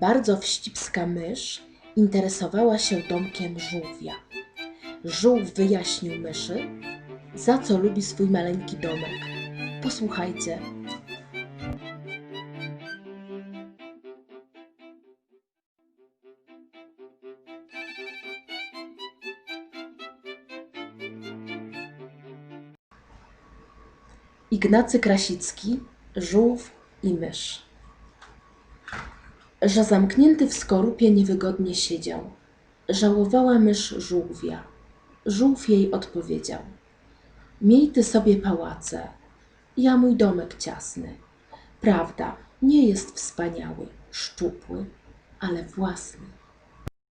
Bardzo wścibska mysz interesowała się domkiem żółwia. Żółw wyjaśnił myszy, za co lubi swój maleńki domek. Posłuchajcie. Ignacy Krasicki, Żółw i mysz. Że zamknięty w skorupie niewygodnie siedział. Żałowała mysz żółwia. Żółw jej odpowiedział. Miej ty sobie pałace, ja mój domek ciasny. Prawda, nie jest wspaniały, szczupły, ale własny.